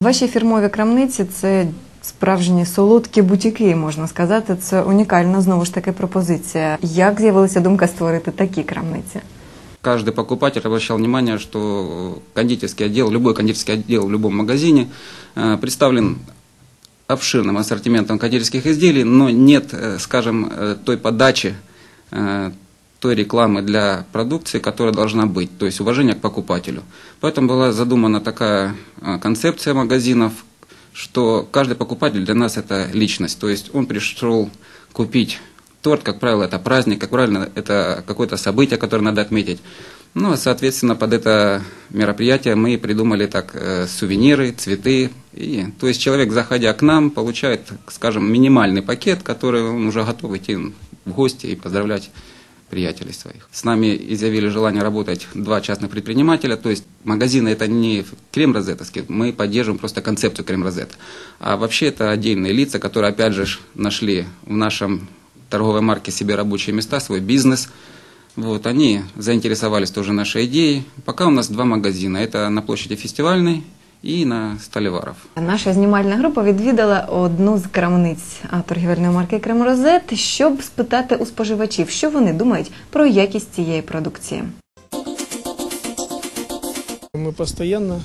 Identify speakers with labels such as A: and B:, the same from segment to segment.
A: Ваші фірмові крамниці це справжні солодкі бутіки, можна сказати. Це унікальна знову ж таки пропозиція. Як з'явилася думка створити такі крамниці?
B: Каждый покупатель обращал внимание, что кондитерский отдел, любой кондитерский отдел в любом магазине э, представлен обширным ассортиментом кондитерских изделий, но нет, э, скажем, э, той подачи, э, той рекламы для продукции, которая должна быть, то есть уважение к покупателю. Поэтому была задумана такая э, концепция магазинов, что каждый покупатель для нас это личность, то есть он пришел купить торт, как правило, это праздник, как правило, это какое-то событие, которое надо отметить. Ну, а, соответственно, под это мероприятие мы придумали так э, сувениры, цветы. И, то есть человек, заходя к нам, получает, скажем, минимальный пакет, который он уже готов идти в гости и поздравлять приятелей своих. С нами изъявили желание работать два частных предпринимателя, то есть магазины это не крем розетовский, мы поддерживаем просто концепцию крем розет. А вообще это отдельные лица, которые опять же нашли в нашем торговой марке себе рабочие места, свой бизнес. Вот, они заинтересовались тоже нашей идеей. Пока у нас два магазина. Это на площади Фестивальной и на Столеваров.
A: Наша знімальна група відвідала одну з крамниць а, торгівельної марки Кремрозет, щоб спитати у споживачів, що вони думають про якість цієї продукції.
C: Мы постоянно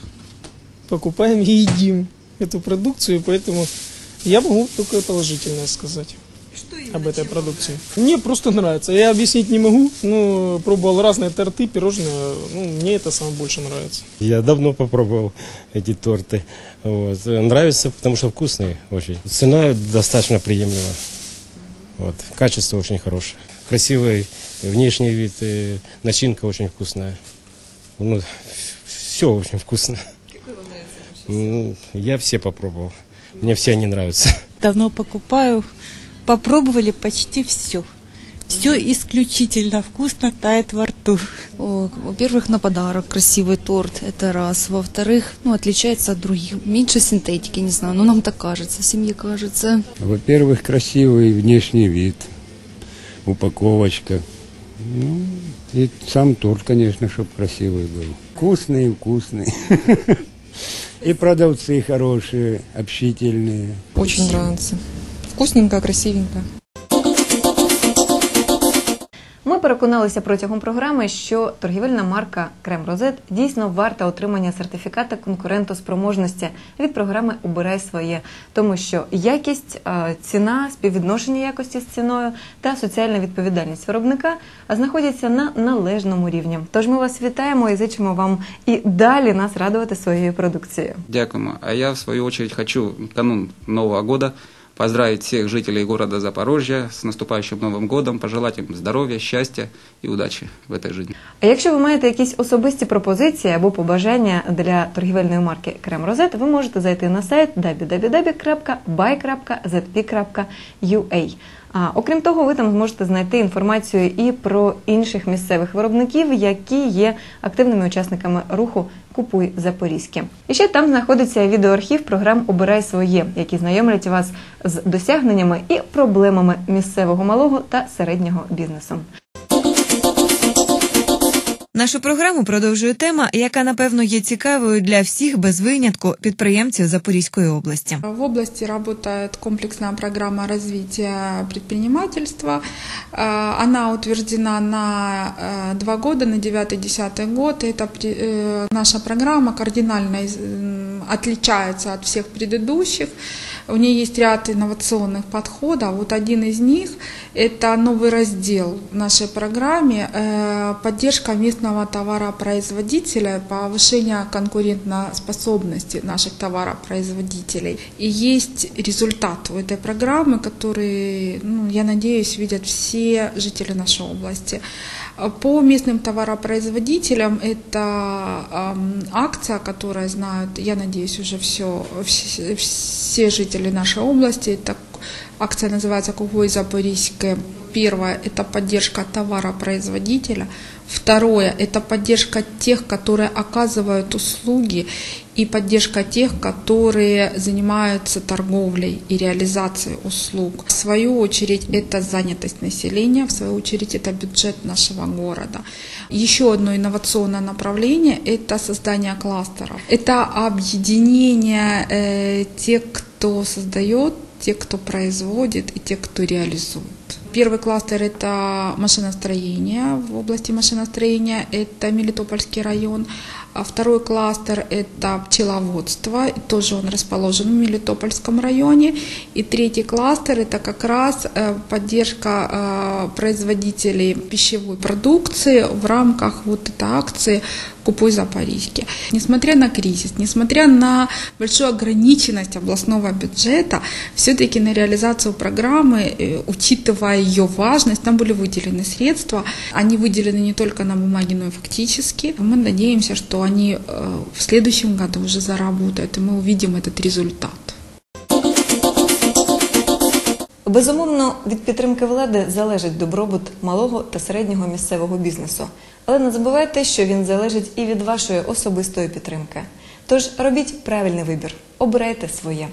C: покупаем и едим эту продукцию, поэтому я могу только Положительное сказать об этой продукции. Мне просто нравится. Я объяснить не могу, но пробовал разные торты, пирожные. Ну, мне это самое больше нравится.
D: Я давно попробовал эти торты. Вот. Нравится, потому что вкусные очень. Цена достаточно приемлема. Вот. Качество очень хорошее. Красивый внешний вид, и начинка очень вкусная. Ну, все очень вкусно. Ну, Я все попробовал. Мне все они нравятся.
E: давно покупаю. Попробовали почти все. Все исключительно вкусно тает во рту.
F: Во-первых, на подарок красивый торт, это раз. Во-вторых, ну, отличается от других. Меньше синтетики, не знаю, но нам так кажется, семье кажется.
G: Во-первых, красивый внешний вид, упаковочка. Ну, и сам торт, конечно, чтобы красивый был. Вкусный, вкусный. И продавцы хорошие, общительные.
H: Очень нравится. Вкусненько, красивенько.
A: Ми переконалися протягом програми, що торгівельна марка Крем Розет дійсно варта отримання сертифіката конкурентоспроможності від програми Обирай своє, тому що якість, ціна, співвідношення якості з ціною та соціальна відповідальність виробника знаходяться на належному рівні. Тож ми вас вітаємо і зичимо вам і далі нас радувати своєю продукцією.
B: Дякуємо. А я, в свою очередь, хочу канун Нового года поздравить всех жителей города Запорожья с наступающим Новым годом, пожелать им здоров'я, щастя і удачі в этой жизни.
A: А якщо ви маєте якісь особисті пропозиції або побажання для торгівельної марки Крем Розет, ви можете зайти на сайт www.buy.zp.ua. А окрім того, ви там зможете знайти інформацію і про інших місцевих виробників, які є активними учасниками руху Купуй Запорізьке. І ще там знаходиться відеоархів програм Обирай своє, які знайомлять вас з досягненнями і проблемами місцевого малого та середнього бізнесу.
I: Нашу програму продовжує тема, яка напевно є цікавою для всіх без винятку підприємців Запорізької області.
H: В области работает комплексная программа развития предпринимательства. Э, Она утверждена на э, два года, на 9-10 год. Эта при- э, наша программа кардинально из- м, отличается от всех предыдущих. У нее есть ряд инновационных подходов. Вот один из них – это новый раздел в нашей программе э, «Поддержка местного товаропроизводителя, повышение конкурентоспособности наших товаропроизводителей». И есть результат у этой программы, который, ну, я надеюсь, видят все жители нашей области. По местным товаропроизводителям это эм, акция, которая знают, я надеюсь, уже все, все, все жители нашей области. Это акция называется «Кугой Запорізьке». первое – это поддержка товаропроизводителя, второе – это поддержка тех, которые оказывают услуги, и поддержка тех, которые занимаются торговлей и реализацией услуг. В свою очередь, это занятость населения, в свою очередь, это бюджет нашего города. Еще одно инновационное направление – это создание кластеров. Это объединение э, тех, кто создает, те, кто производит и те, кто реализует. Первый кластер – это машиностроение в области машиностроения, это Мелитопольский район. А второй кластер – это пчеловодство, тоже он расположен в Мелитопольском районе. И третий кластер – это как раз э, поддержка э, производителей пищевой продукции в рамках вот этой акции «Купуй Запорожье». Несмотря на кризис, несмотря на большую ограниченность областного бюджета, все-таки на реализацию программы, э, учитывая ее важность, там были выделены средства. Они выделены не только на бумаге, но и фактически. Мы надеемся, что они э, в следующем году уже заработают, и мы увидим этот результат.
A: Безумовно, від підтримки влади залежить добробут малого та середнього місцевого бізнесу. Але не забувайте, що він залежить і від вашої особистої підтримки. Тож робіть правильний вибір, обирайте своє.